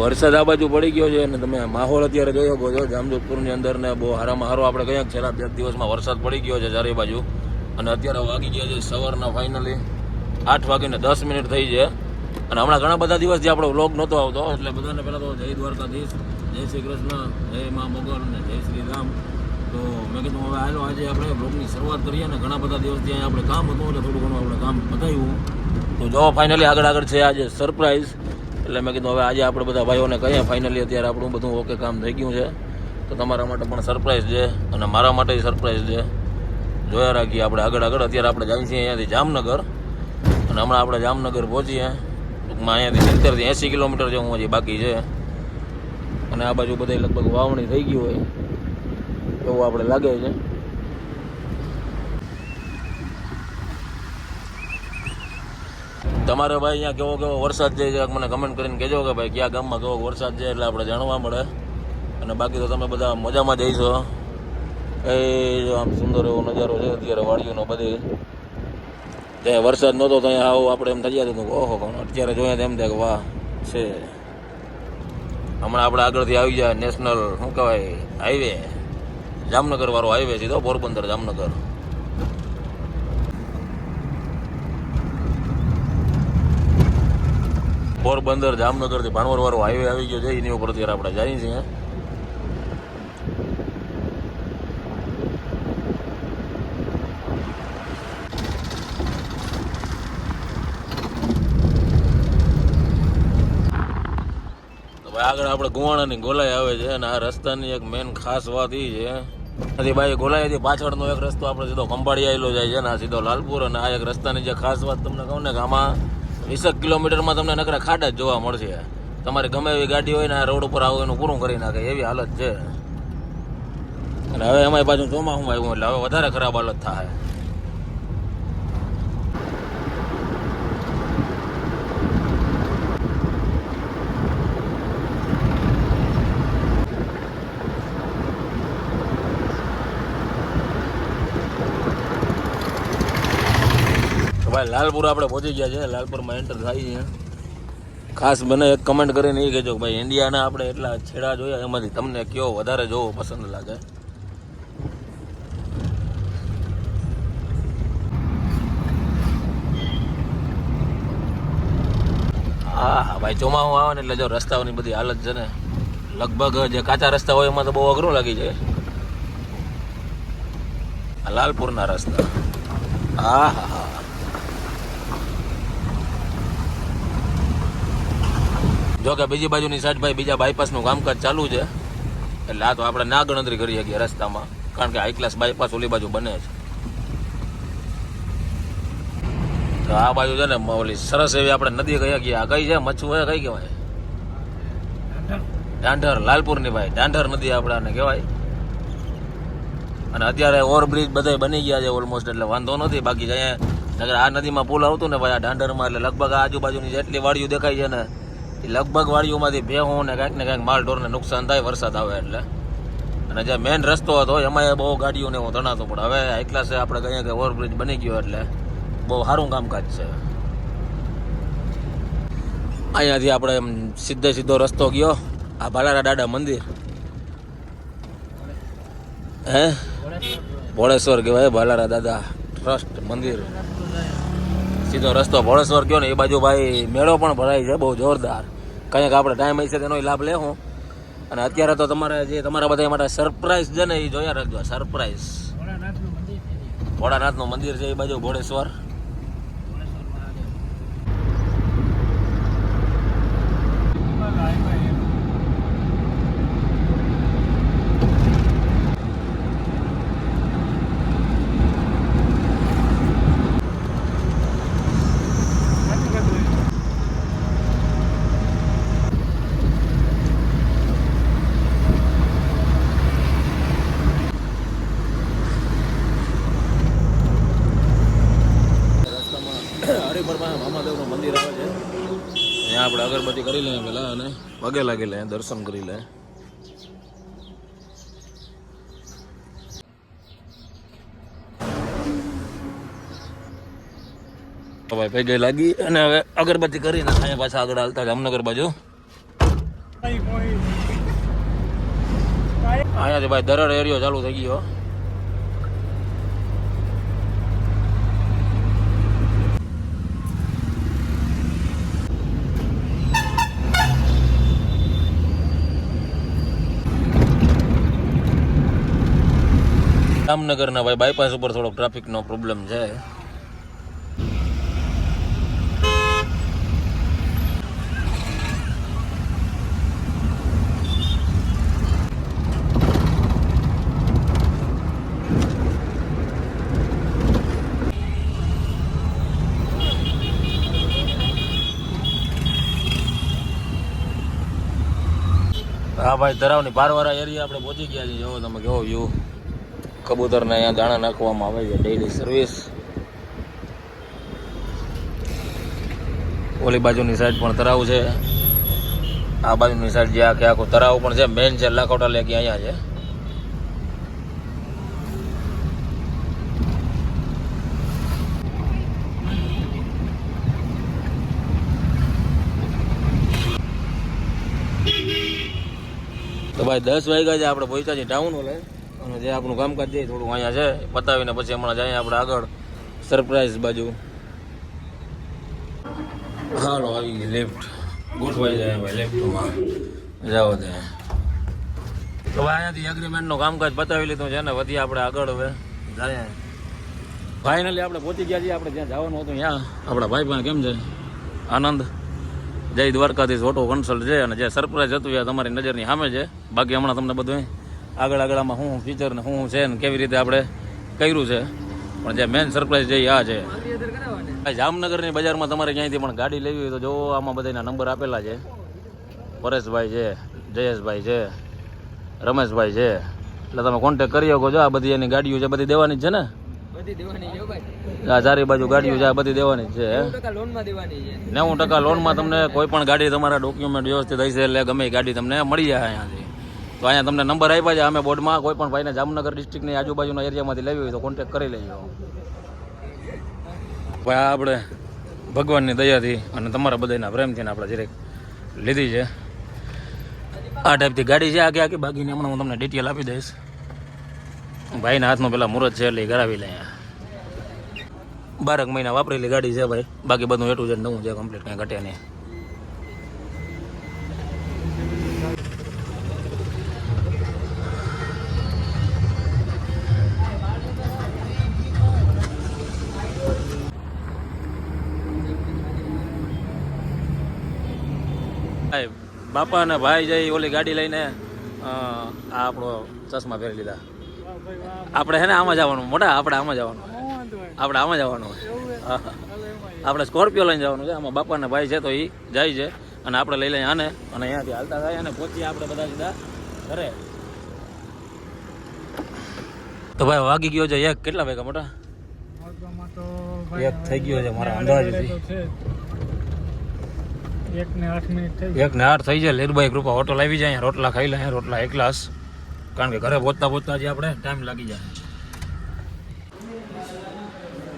વરસાદ આ બાજુ પડી ગયો છે અને તમે માહોલ અત્યારે જોયો શકો છો. જામજોધપુરની અંદર ને બહુ હારામાં હારો આપણે કહીએ છેલ્લા બે દિવસમાં વરસાદ પડી ગયો છે ચારે બાજુ. અને અત્યારે વાગી ગયા છે સવારના ફાઇનલી આઠ વાગીને દસ મિનિટ થઈ છે. અને હમણાં ઘણા બધા દિવસથી આપણો વ્લોગ નહોતો આવતો, એટલે બધાને પહેલાં તો જય દ્વારકાધીશ, જય શ્રી કૃષ્ણ, જય મા મોગલ અને જય શ્રી રામ. તો મેં કીધું હવે આવેલો આજે આપણે વ્લોગની શરૂઆત કરીએ અને ઘણા બધા દિવસથી અહીંયા આપણે કામ હતું, એટલે થોડું ઘણું આપણે કામ બતાવ્યું. તો જો ફાઇનલી આગળ આગળ છે આજે સરપ્રાઈઝ એટલે મેં કીધું, હવે આજે આપણે બધા ભાઈઓને કહીએ ફાઇનલી અત્યારે આપણું બધું ઓકે કામ થઈ ગયું છે. તો તમારા માટે પણ સરપ્રાઈઝ છે અને મારા માટે સરપ્રાઈઝ છે. જોયા રાખીએ આપણે આગળ આગળ. અત્યારે આપણે જઈએ છીએ અહીંયાથી જામનગર અને હમણાં આપણે જામનગર પહોંચીએ. ટૂંકમાં અહીંયાથી સિત્તેરથી એંસી કિલોમીટર જેવું હજી બાકી છે. અને આ બાજુ બધા લગભગ વાવણી થઈ ગઈ હોય એવું આપણે લાગે છે. તમારે ભાઈ અહીંયા કેવો કેવો વરસાદ છે? મને કમેન્ટ કરીને કહેજો કે ભાઈ કયા ગામમાં કેવો વરસાદ છે એટલે આપણે જાણવા મળે. અને બાકી તો તમે બધા મજામાં જઈશો એ આમ સુંદર એવો નજારો છે, અત્યારે વાડીઓનો બધી. ત્યાં વરસાદ નહોતો તો અહીંયા આવું આપણે એમ થઈ જતું હતું ઓહો અત્યારે જોઈએ તો એમ થાય વાહ, છે. હમણાં આપણે આગળથી આવી જાય નેશનલ, શું કહેવાય, હાઈવે. જામનગર વાળો હાઈવે સીધો પોરબંદર જામનગર. પોરબંદર જામનગરથી ભાણવર વાળો હાઈવે આવી ગયો છે. એની ઉપર અત્યારે આપણે જઈએ છીએ. આગળ આપણે ગુવાણાની ગોલાઈ આવે છે અને આ રસ્તાની એક મેન ખાસ વાત એ છે. નથી ભાઈ ગોલાઈથી પાછળનો એક રસ્તો આપણે સીધો ખંભાળી આવેલો જાય છે અને આ સીધો લાલપુર અને આ એક રસ્તાની જે ખાસ વાત તમને કહું ને કે આમાં વીસેક કિલોમીટરમાં તમને નકરા ખાડા જ જોવા મળશે. તમારે ગમે એવી ગાડી હોય ને આ રોડ ઉપર આવો એનું પૂરું કરી નાખે, એવી હાલત છે. અને હવે એમાંય પાછું ચોમાસું આવ્યું એટલે હવે વધારે ખરાબ હાલત થાય. ભાઈ, લાલપુર આપણે પહોંચી ગયા છે. લાલપુરમાં એન્ટર થાય છે. ખાસ મને એક કમેન્ટ કરીને એ કહેજો ભાઈ ઇન્ડિયાના આપણે એટલા છેડા જોયા, એમાંથી તમને કયો વધારે જોવો પસંદ લાગે? હા, ભાઈ ચોમાસું આવે ને એટલે જો રસ્તાઓની બધી હાલત છે ને, લગભગ જે કાચા રસ્તા હોય એમાં તો બહુ અઘરું લાગી જાય. લાલપુરના રસ્તા. હા હા હા જો કે બીજી બાજુની સાઈડ ભાઈ બીજા બાયપાસનું કામકાજ ચાલુ છે. એટલે આ તો આપણે ના ગણતરી કરી શકીએ રસ્તામાં. કારણ કે હાઈ ક્લાસ બાયપાસ ઓલી બાજુ બને છે. તો આ બાજુ છે ને ઓલી સરસ એવી આપણે નદી કઈ ગયા કઈ છે? મચ્છુ હોય કઈ કહેવાય? ડાંઢર. લાલપુરની ભાઈ, ડાંઢર નદી આપણાને કહેવાય. અને અત્યારે ઓવરબ્રિજ બધા બની ગયા છે ઓલમોસ્ટ એટલે વાંધો નથી. બાકી અહીંયા આ નદીમાં પુલ આવતું ને ભાઈ, આ ડાંઢરમાં, એટલે લગભગ આજુબાજુની જેટલી વાડીઓ દેખાય છે ને લગભગ વાડીઓમાંથી ભેહું ને કાંઈક ને કાંઈક માલ ઢોરને નુકસાન થાય, વરસાદ આવે એટલે. અને જે મેઇન રસ્તો હતો, એમાં બહુ ગાડીઓને હું તણાતો પણ હવે એટલા છે આપણે કહીએ કે ઓવરબ્રિજ બની ગયો એટલે બહુ સારું કામકાજ છે. અહીંયાથી આપણે સીધે સીધો રસ્તો ગયો, આ ભાલારા દાદા મંદિર. હે? ભોળેશ્વર કહેવાય ભાલારા દાદા ટ્રસ્ટ મંદિર. સીધો રસ્તો ભોળેશ્વર ગયો ને એ બાજુ ભાઈ મેળો પણ ભરાય છે બહુ જોરદાર. કંઈક આપણે ટાઈમ હશે તેનો લાભ લેવું. અને અત્યારે તો તમારે જે તમારા બધા માટે સરપ્રાઈઝ છે ને એ જોયા રાખજો સરપ્રાઈઝ ભોળાનાથનું મંદિર છે એ બાજુ ભોળેશ્વર રસ્તામાં હરિપરમાં મામાદેવનું મંદિર આવે છે ત્યાં આપણે અગરબત્તી કરી લઈએ પહેલાં અને પગે લાગી લે દર્શન કરી લે. તો ભાઈ પગે લાગી અને હવે અગરબત્તી કરીને અહીંયા પાછા આગળ હાલતા જામનગર બાજુ. અહીંયાથી ભાઈ દરડ એરિયો ચાલુ થઈ ગયો. જામનગરના ભાઈ બાયપાસ ઉપર થોડોક ટ્રાફિકનો પ્રોબ્લેમ છે. હા ભાઈ, ધરાવની પારવારા એરિયા આપણે પહોંચી ગયા છીએ. જોવો તમે કેવો વ્યૂ કબૂતરને અહીંયા દાણા નાખવામાં આવે છે. ડેઈલી સર્વિસ ઓલી બાજુની સાઈડ પણ તરાવ છે. આ બાજુની સાઈડ જે આખે આખો તરાવ પણ છે. મેન છે લાખોટા લેકી અહીંયા છે. તો ભાઈ દસ વાગ્યા છે આપણે પહોંચ્યા છીએ ટાઉન હોલે અને જે આપણું કામકાજ છે થોડું અહીંયા છે. પતાવીને પછી હમણાં જઈએ આપણે આગળ. સરપ્રાઈઝ બાજુ. હાલો, આવી ગઈ લેફ્ટ ગોઠવાઈ જાય ભાઈ લેફ્ટમાં જાઓ ત્યાં. તો ભાઈ, અહીંયાથી એગ્રીમેન્ટનું કામકાજ પતાવી લીધું છે ને, વધી આપણે આગળ હવે જાય. ફાઇનલી આપણે પહોંચી ગયા છીએ, આપણે જ્યાં જવાનું હતું ત્યાં. આપણા ભાઈ પણ કેમ છે? આનંદ. જય દ્વારકાધીશ ઓટો કન્સલ્ટ છે અને જે સરપ્રાઈઝ હતું એ તમારી નજરની સામે છે. બાકી હમણાં તમને બધું આગળ આગળ આમાં શું ફીચર ને શું છે ને કેવી રીતે આપણે કર્યું છે. પણ જે મેન સરપ્રાઈઝ છે આ છે. જામનગરની બજારમાં તમારે ક્યાંયથી પણ ગાડી લેવી હોય તો જો આમાં બધાના નંબર આપેલા છે. પરેશભાઈ છે જયેશભાઈ છે રમેશભાઈ છે. એટલે તમે કોન્ટેક કરી શકો છો. આ બધી એની ગાડીઓ છે બધી દેવાની જ છે ને? આ ચારે બાજુ ગાડીઓ છે આ બધી દેવાની જ છે હે? ટકા લોનમાં દેવાની છે. નેવું ટકા લોનમાં તમને કોઈ પણ ગાડી તમારા ડોક્યુમેન્ટ વ્યવસ્થિત હશે એટલે ગમે ગાડી તમને મળી જાય અહીંયાથી. તો અહીંયા તમને નંબર આપ્યા છે, અમે બોર્ડમાં કોઈ પણ ભાઈને જામનગર ડિસ્ટ્રિક્ટની આજુબાજુના એરિયામાંથી લેવી હોય તો કોન્ટેક્ટ કરી લેજો. ભાઈ આપણે ભગવાનની દયાથી અને તમારા બધાના પ્રેમથી આપણે જરીક લીધી છે. આ ટાઈપથી ગાડી છે આખી આખી બાકીની હમણાં હું તમને ડિટેલ આપી દઈશ. ભાઈના હાથમાં પેલા મુહૂર્ત છે એટલે કરાવી લે બારક મહિના વાપરેલી ગાડી છે ભાઈ, બાકી બધું એટું જ નવું છે કમ્પ્લીટ કંઈ ઘટે નહીં. બાપા અને ભાઈ જઈ ઓલી ગાડી લઈને આ આપણો ચશ્મા પહેરી લીધા. આપણે હે ને આમાં જવાનું મોટા આપણે આમાં જવાનું. આપણે આમાં જવાનું. આપણે સ્કોર્પિયો લઈને જવાનું છે આમાં બાપાના ભાઈ છે તો એ જાય છે. અને આપણે લઈ લઈએ આને અને અહીંયાથી હાલતા થાય અને પહોંચીએ આપણે બધા સીધા ઘરે. તો ભાઈ વાગી ગયો છે એક કેટલા વાગ્યા મોટા? એક થઈ ગયો છે મારા અંદાજથી એક ને આઠ થઈ એક ને આઠ જાય લીરબાઈ કૃપા હોટલ આવી જાય રોટલા ખાઈ લે રોટલા એક ગ્લાસ. કારણ કે ઘરે પહોંચતા પહોંચતા જે આપણે ટાઈમ લાગી જાય.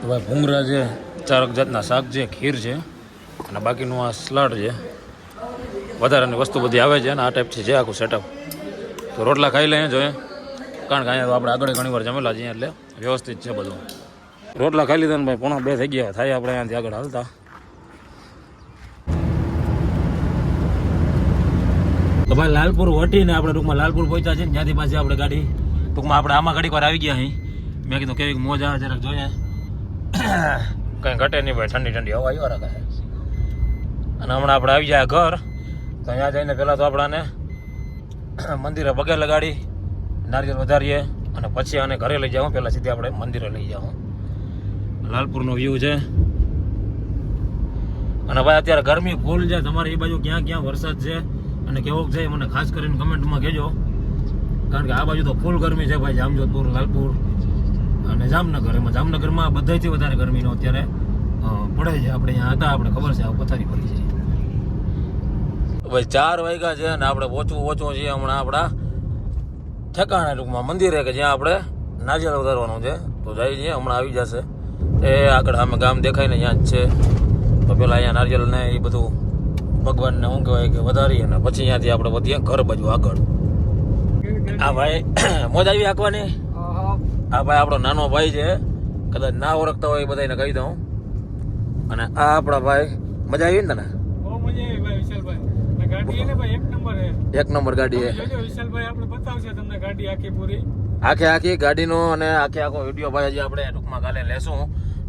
તો ભાઈ ભૂંગરા છે, ચારક જાતના શાક છે, ખીર છે, અને બાકીનું આ સલાડ છે. વધારાની વસ્તુ બધી આવે છે અને આ ટાઈપથી છે આખું સેટઅપ તો રોટલા ખાઈ લઈએ જોઈએ કારણ કે અહીંયા આપણે આગળ ઘણી વાર જમેલા છીએ એટલે વ્યવસ્થિત છે બધું. રોટલા ખાઈ લીધા ને ભાઈ, પોણા બે થઈ ગયા. થાય આપણે અહીંયાથી આગળ હાલતા. ભાઈ લાલપુર વટીને આપણે ટૂંકમાં લાલપુર પહોંચ્યા છે ને ત્યાંથી પાછી આપણે ગાડી, ટૂંકમાં આપણે આમાં ઘડીક વાર આવી ગયા અહીં. મેં કીધું કેવી મોજ આવે જરાક જોઈએ. કંઈ ઘટે નહીં ભાઈ, ઠંડી ઠંડી હવા આવ્યા રાખે અને હમણાં આપણે આવી જાય ઘર, તો અહીંયા જઈને પહેલાં તો આપણાને મંદિરે પગે લગાડી નારિયેલ વધારીએ અને પછી આને ઘરે લઈ જાઉં, પહેલાં સીધી આપણે મંદિરે લઈ જાઉં. લાલપુરનો વ્યૂ છે. અને ભાઈ અત્યારે ગરમી ફૂલ છે, તમારે એ બાજુ ક્યાં ક્યાં વરસાદ છે? અને કેવોક છે મને ખાસ કરીને કમેન્ટમાં કહેજો. કારણ કે આ બાજુ તો ફૂલ ગરમી છે ભાઈ, જામજોધપુર, લાલપુર અને જામનગર. એમાં જામનગરમાં બધાથી વધારે ગરમીનો અત્યારે પડે છે. આપણે અહીંયા હતા, આપણે ખબર છે, આ પથારી પડી છે. ભાઈ ચાર વાગ્યા છે અને આપણે ઓછું ઓછું છીએ હમણાં આપણા ઠેકાણા ટૂંકમાં. મંદિરે કે જ્યાં આપણે નારિયેળ વધારવાનું છે, તો જઈ જઈએ હમણાં આવી જશે. એ આગળ અમે ગામ દેખાય ને, ત્યાં જ છે. તો પેલા અહીંયા નારિયેલ ને એ બધું ભગવાનને શું કહેવાય કે વધારી અને પછી અહીંયાથી આપણે વધીએ ઘર બાજુ આગળ. આ ભાઈ મોજ આવી હાંકવાની? આ ભાઈ આપણો નાનો ભાઈ છે. કદાચ ના ઓળખતા હોય એ બધાને કહી દઉં. અને આ આપણા ભાઈ મજા આવી ને તને? એક નંબર ગાડી આખે આખી ગાડીનો અને આખે આખો વીડિયો ભાઈ હજી આપણે ટૂંકમાં કાલે લેશું.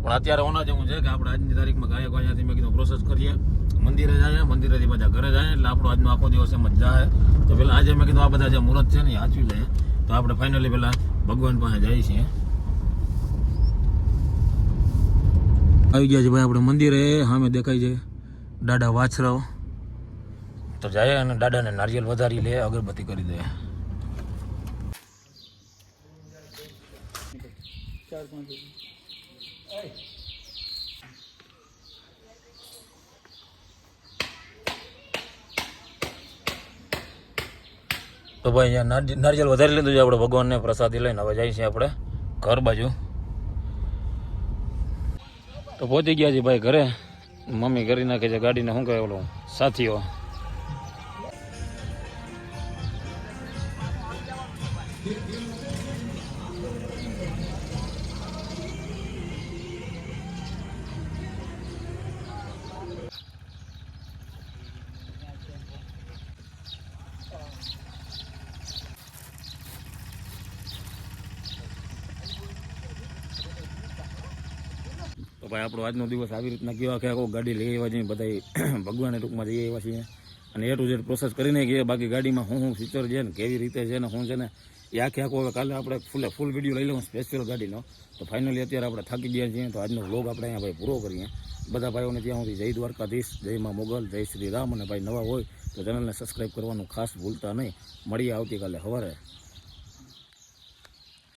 પણ અત્યારે ઓના જેવું છે કે આપણે આજની તારીખમાં ગાયક અહીંયાથી મેં કીધું પ્રોસેસ કરીએ. મંદિરે જાય, મંદિરેથી બધા ઘરે જાય, એટલે આપણો આજનો આખો દિવસ એમ જ જાય. તો પેલા આજે મેં કીધું આ બધા જે મુહૂર્ત છે ને સાચવી લે તો આપણે ફાઇનલી પેલા ભગવાન પાસે જઈએ છીએ. આવી ગયા છે ભાઈ આપણે મંદિરે, સામે દેખાય છે દાદા વાછરાઓ. તો જાય અને દાદાને નારિયેલ વધારી લે, અગરબત્તી કરી દે. તો ભાઈ અહીંયા નારિ- નારિયેલ વધારી લીધું છે આપણે ભગવાનને પ્રસાદી લઈને. હવે જઈએ છીએ આપણે ઘર બાજુ. તો પહોંચી ગયા છે ભાઈ ઘરે. મમ્મી કરી નાખે છે ગાડીને, શું કહે ઓલો? સાથીઓ. ભાઈ આપણો આજનો દિવસ આવી રીતના કેવા કે ગાડી લઈ આવ્યા છીએ બધા ભગવાનને ટૂંકમાં જઈ આવ્યા છીએ. અને એ ટુ જેટ પ્રોસેસ કરીને ગયા બાકી ગાડીમાં શું શું ફીચર છે ને, કેવી રીતે છે ને શું છે ને, એ આખે આખો હવે કાલે આપણે ફૂલે ફૂલ વીડિયો લઈ લઉં સ્પેશિયલ ગાડીનો. તો ફાઇનલી અત્યારે આપણે થાકી ગયા છીએ, તો આજનો વ્લોગ આપણે અહીંયા ભાઈ પૂરો કરીએ. બધા ભાઈઓને ત્યાં સુધી જય દ્વારકાધીશ, જય માં મોગલ, જય શ્રી રામ. અને ભાઈ નવા હોય તો ચેનલને સબસ્ક્રાઈબ કરવાનું ખાસ ભૂલતા નહીં. મળીએ આવતીકાલે સવારે.